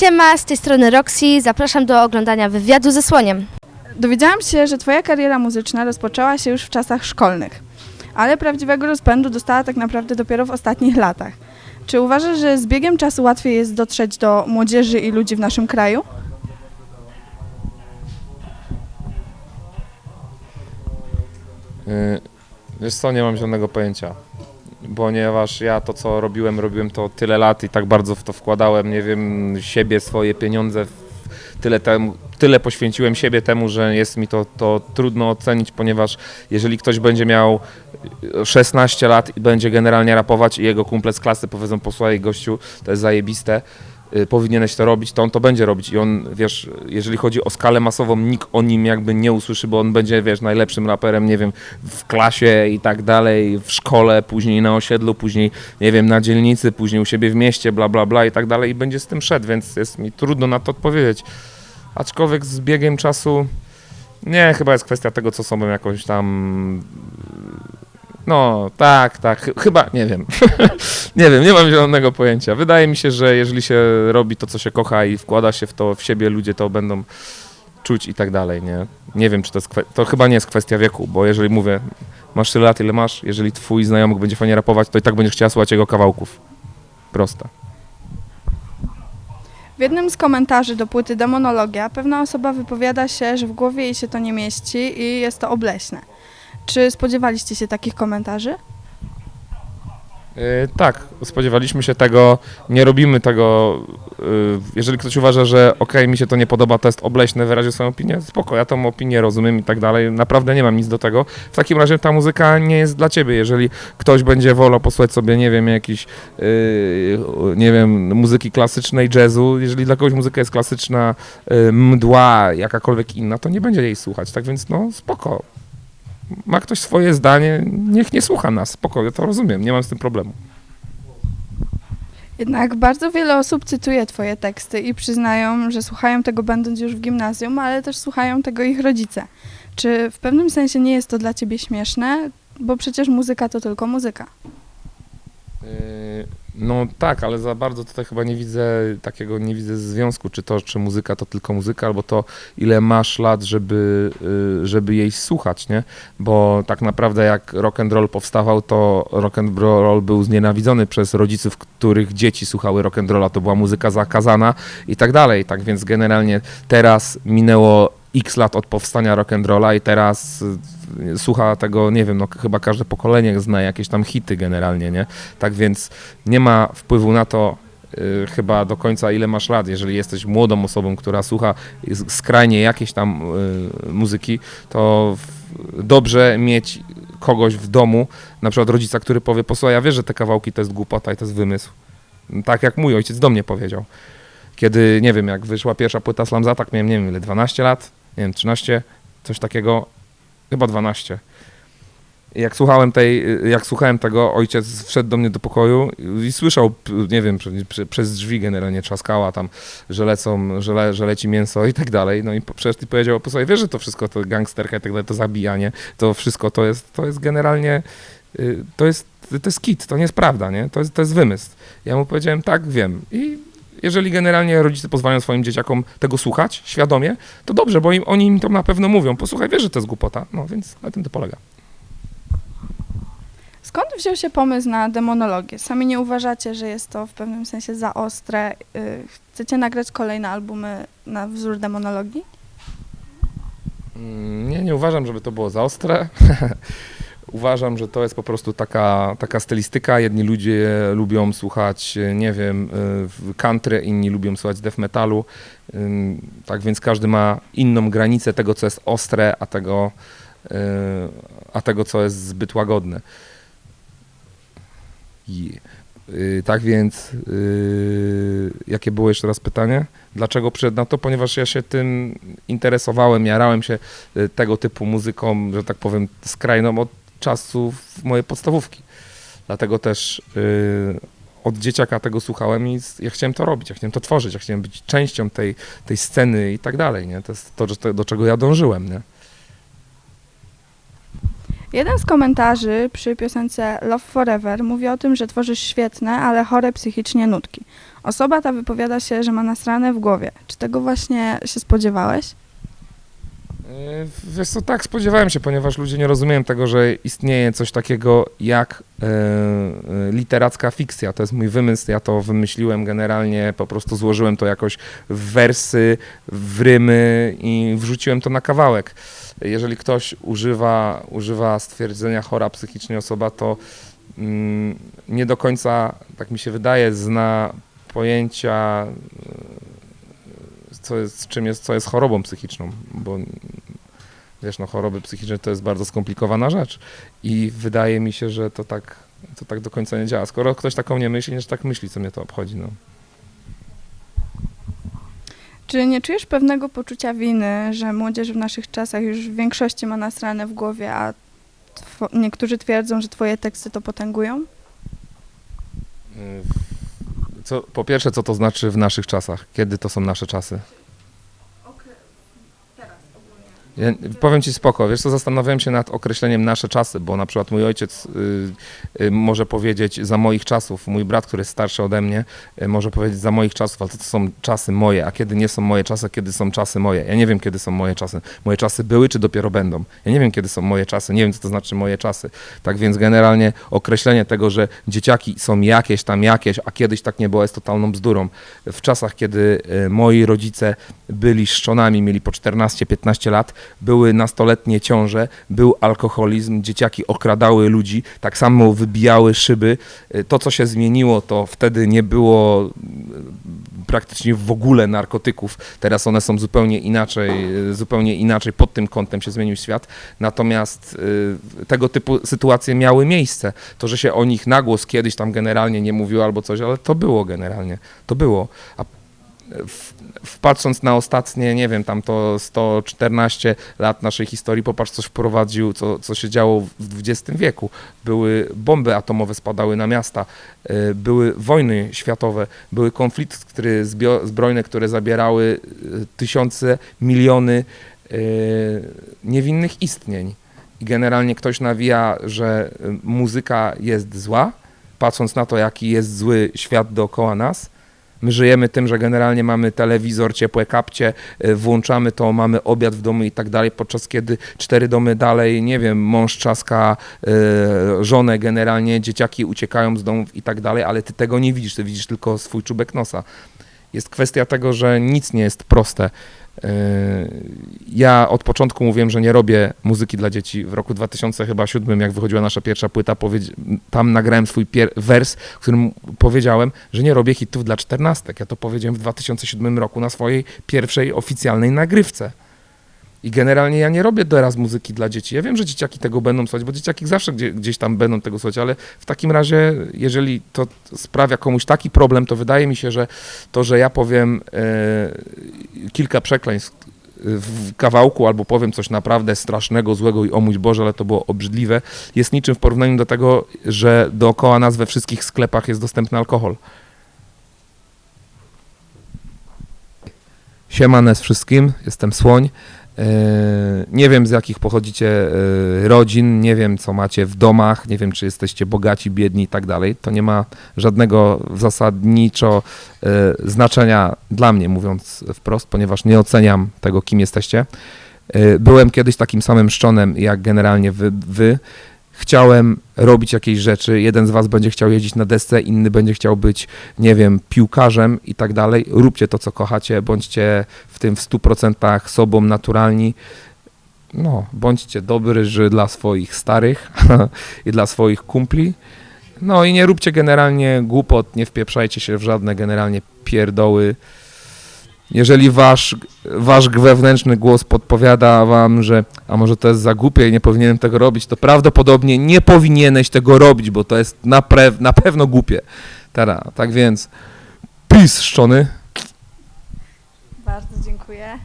Siema, z tej strony Roxy. Zapraszam do oglądania wywiadu ze słoniem. Dowiedziałam się, że Twoja kariera muzyczna rozpoczęła się już w czasach szkolnych, ale prawdziwego rozpędu dostała tak naprawdę dopiero w ostatnich latach. Czy uważasz, że z biegiem czasu łatwiej jest dotrzeć do młodzieży i ludzi w naszym kraju? Y, Wiesz co, nie mam zielonego pojęcia. Ponieważ ja to, co robiłem, robiłem to tyle lat i tak bardzo w to wkładałem, nie wiem, siebie, swoje pieniądze, tyle, temu, tyle poświęciłem siebie temu, że jest mi to, to trudno ocenić, ponieważ jeżeli ktoś będzie miał y, 16 lat i będzie generalnie rapować i jego kumple z klasy powiedzą, posłuchaj gościu, to jest zajebiste, powinieneś to robić, to on to będzie robić i on, wiesz, jeżeli chodzi o skalę masową, nikt o nim jakby nie usłyszy, bo on będzie, wiesz, najlepszym raperem, nie wiem, w klasie i tak dalej, w szkole, później na osiedlu, później, nie wiem, na dzielnicy, później u siebie w mieście, bla, bla, bla i tak dalej i będzie z tym szedł, więc jest mi trudno na to odpowiedzieć. Aczkolwiek z biegiem czasu, nie, chyba jest kwestia tego, co sobą jakoś tam... No, tak, tak, chy- chyba, nie wiem. nie wiem, nie mam zielonego pojęcia. Wydaje mi się, że jeżeli się robi to, co się kocha i wkłada się w to w siebie, ludzie to będą czuć i tak dalej, nie? Nie wiem, czy to jest, to chyba nie jest kwestia wieku, bo jeżeli mówię, masz tyle lat, ile masz, jeżeli twój znajomy będzie fajnie rapować, to i tak będziesz chciała słuchać jego kawałków. Prosta. W jednym z komentarzy do płyty Demonologia pewna osoba wypowiada się, że w głowie jej się to nie mieści i jest to obleśne. Czy spodziewaliście się takich komentarzy? Yy, tak, spodziewaliśmy się tego, nie robimy tego, yy, jeżeli ktoś uważa, że okej, mi się to nie podoba, to jest obleśne, wyraził swoją opinię, spoko, ja tą opinię rozumiem i tak dalej, naprawdę nie mam nic do tego. W takim razie ta muzyka nie jest dla ciebie, jeżeli ktoś będzie wolał posłuchać sobie, nie wiem, jakiś, yy, nie wiem, muzyki klasycznej, jazzu, jeżeli dla kogoś muzyka jest klasyczna, mdła, jakakolwiek inna, to nie będzie jej słuchać, tak więc no spoko. Ma ktoś swoje zdanie, niech nie słucha nas, spoko, ja to rozumiem, nie mam z tym problemu. Jednak bardzo wiele osób cytuje Twoje teksty i przyznają, że słuchają tego będąc już w gimnazjum, ale też słuchają tego ich rodzice. Czy w pewnym sensie nie jest to dla Ciebie śmieszne? Bo przecież muzyka to tylko muzyka. Yy, No tak, ale za bardzo tutaj chyba nie widzę takiego, nie widzę związku, czy to, czy muzyka to tylko muzyka, albo to ile masz lat, żeby, yy, żeby jej słuchać, nie? Bo tak naprawdę jak rock and roll powstawał, to rock and roll był znienawidzony przez rodziców, których dzieci słuchały rock and rolla, to była muzyka zakazana i tak dalej. Tak więc generalnie teraz minęło x lat od powstania rock and rolla i teraz y, słucha tego, nie wiem, no chyba każde pokolenie zna jakieś tam hity generalnie, nie? Tak więc nie ma wpływu na to y, chyba do końca ile masz lat. Jeżeli jesteś młodą osobą, która słucha skrajnie jakiejś tam y, muzyki, to dobrze mieć kogoś w domu, na przykład rodzica, który powie, posłuchaj, ja wiesz, że te kawałki to jest głupota i to jest wymysł. Tak jak mój ojciec do mnie powiedział. Kiedy, nie wiem, jak wyszła pierwsza płyta Slam Zatak, miałem, nie wiem, ile, 12 lat, nie wiem, 13, coś takiego, chyba 12. I Jak słuchałem tej, jak słuchałem tego, ojciec wszedł do mnie do pokoju i słyszał, nie wiem, prze, prze, przez drzwi generalnie trzaskała tam, że lecą, że, le, że leci mięso i tak dalej. No i przecież ty powiedział, posłuchaj, wiesz, że to wszystko to gangsterka i tak dalej, to zabijanie, to wszystko to jest, to jest generalnie, y, to jest, to jest kit, to nie jest prawda, nie? To jest, to jest wymysł. Ja mu powiedziałem, tak, wiem. I jeżeli generalnie rodzice pozwalają swoim dzieciakom tego słuchać świadomie, to dobrze, bo im, oni im to na pewno mówią. Posłuchaj, wiesz, że to jest głupota. No więc na tym to polega. Skąd wziął się pomysł na demonologię? Sami nie uważacie, że jest to w pewnym sensie za ostre? Y, Chcecie nagrać kolejne albumy na wzór demonologii? Mm, Nie, nie uważam, żeby to było za ostre. uważam, że to jest po prostu taka, taka stylistyka. Jedni ludzie lubią słuchać, nie wiem, w country, inni lubią słuchać death metalu. Tak więc każdy ma inną granicę tego, co jest ostre, a tego, e, a tego co jest zbyt łagodne. I, y, tak więc, y, jakie było jeszcze raz pytanie? Dlaczego przyszedł na to? Ponieważ ja się tym interesowałem, jarałem się y, tego typu muzyką, że tak powiem, skrajną od czasów mojej podstawówki. Dlatego też y, od dzieciaka tego słuchałem i ja chciałem to robić, ja chciałem to tworzyć, ja chciałem być częścią tej, tej sceny i tak dalej, nie? To jest to, do czego ja dążyłem, nie? Jeden z komentarzy przy piosence Love Forever mówi o tym, że tworzysz świetne, ale chore psychicznie nutki. Osoba ta wypowiada się, że ma nasrane w głowie. Czy tego właśnie się spodziewałeś? E, Wiesz co, tak, spodziewałem się, ponieważ ludzie nie rozumieją tego, że istnieje coś takiego jak e, e, literacka fikcja. To jest mój wymysł, ja to wymyśliłem generalnie, po prostu złożyłem to jakoś w wersy, w rymy i wrzuciłem to na kawałek. Jeżeli ktoś używa, używa stwierdzenia chora psychicznie osoba, to mm, nie do końca, tak mi się wydaje, zna pojęcia co jest, czym jest, co jest chorobą psychiczną, bo wiesz, no choroby psychiczne to jest bardzo skomplikowana rzecz i wydaje mi się, że to tak, to tak do końca nie działa. Skoro ktoś taką nie myśli, że tak myśli, co mnie to obchodzi, no. Czy nie czujesz pewnego poczucia winy, że młodzież w naszych czasach już w większości ma nasrane w głowie, a niektórzy twierdzą, że twoje teksty to potęgują? Y, Co, po pierwsze, co to znaczy w naszych czasach? Kiedy to są nasze czasy? Ja, powiem ci spoko, wiesz co, zastanawiałem się nad określeniem nasze czasy, bo na przykład mój ojciec y, y, może powiedzieć za moich czasów, mój brat, który jest starszy ode mnie, y, może powiedzieć za moich czasów, ale to, to są czasy moje, a kiedy nie są moje czasy, a kiedy są czasy moje. Ja nie wiem, kiedy są moje czasy. Moje czasy były, czy dopiero będą. Ja nie wiem, kiedy są moje czasy, nie wiem, co to znaczy moje czasy. Tak więc generalnie określenie tego, że dzieciaki są jakieś tam jakieś, a kiedyś tak nie było, jest totalną bzdurą. W czasach, kiedy y, moi rodzice byli szczonami, mieli po 14-15 lat, były nastoletnie ciąże, był alkoholizm, dzieciaki okradały ludzi, tak samo wybijały szyby. Y, To, co się zmieniło, to wtedy nie było y, praktycznie w ogóle narkotyków. Teraz one są zupełnie inaczej, y, zupełnie inaczej pod tym kątem się zmienił świat. Natomiast tego typu sytuacje miały miejsce. To, że się o nich na głos kiedyś tam generalnie nie mówiło albo coś, ale to było generalnie. To było. A w, wpatrząc na ostatnie, nie wiem, tam to 114 lat naszej historii, popatrz, coś wprowadził, co, co się działo w XX wieku. Były bomby atomowe spadały na miasta, y, były wojny światowe, były konflikty zbio- zbrojne, które zabierały y, tysiące, miliony y, niewinnych istnień. I generalnie ktoś nawija, że muzyka jest zła, patrząc na to, jaki jest zły świat dookoła nas. My żyjemy tym, że generalnie mamy telewizor, ciepłe kapcie, y, włączamy to, mamy obiad w domu i tak dalej, podczas kiedy cztery domy dalej, nie wiem, mąż czaska y, żonę generalnie, dzieciaki uciekają z domów i tak dalej, ale ty tego nie widzisz, ty widzisz tylko swój czubek nosa. Jest kwestia tego, że nic nie jest proste. Y, Ja od początku mówiłem, że nie robię muzyki dla dzieci. W roku 2007, jak wychodziła nasza pierwsza płyta, tam nagrałem swój wers, w którym powiedziałem, że nie robię hitów dla czternastek. Ja to powiedziałem w 2007 roku na swojej pierwszej oficjalnej nagrywce. I generalnie ja nie robię teraz muzyki dla dzieci. Ja wiem, że dzieciaki tego będą słuchać, bo dzieciaki zawsze gdzie, gdzieś tam będą tego słuchać, ale w takim razie, jeżeli to sprawia komuś taki problem, to wydaje mi się, że to, że ja powiem e, kilka przekleństw w kawałku albo powiem coś naprawdę strasznego, złego i o mój Boże, ale to było obrzydliwe, jest niczym w porównaniu do tego, że dookoła nas we wszystkich sklepach jest dostępny alkohol. Siemanes wszystkim, jestem Słoń. E, Nie wiem z jakich pochodzicie e, rodzin, nie wiem co macie w domach, nie wiem czy jesteście bogaci, biedni i tak dalej. To nie ma żadnego zasadniczo e, znaczenia dla mnie, mówiąc wprost, ponieważ nie oceniam tego, kim jesteście. Byłem kiedyś takim samym szczonem jak generalnie wy, wy. Chciałem robić jakieś rzeczy. Jeden z was będzie chciał jeździć na desce, inny będzie chciał być, nie wiem, piłkarzem i tak dalej. Róbcie to, co kochacie, bądźcie w tym w 100% sobą naturalni. No, bądźcie dobrzy dla swoich starych i dla swoich kumpli. No i nie róbcie generalnie głupot, nie wpieprzajcie się w żadne generalnie pierdoły. Jeżeli wasz, wasz wewnętrzny głos podpowiada wam, że a może to jest za głupie i nie powinienem tego robić, to prawdopodobnie nie powinieneś tego robić, bo to jest na, na pewno głupie. Tara, tak więc peace, szczony. Bardzo dziękuję.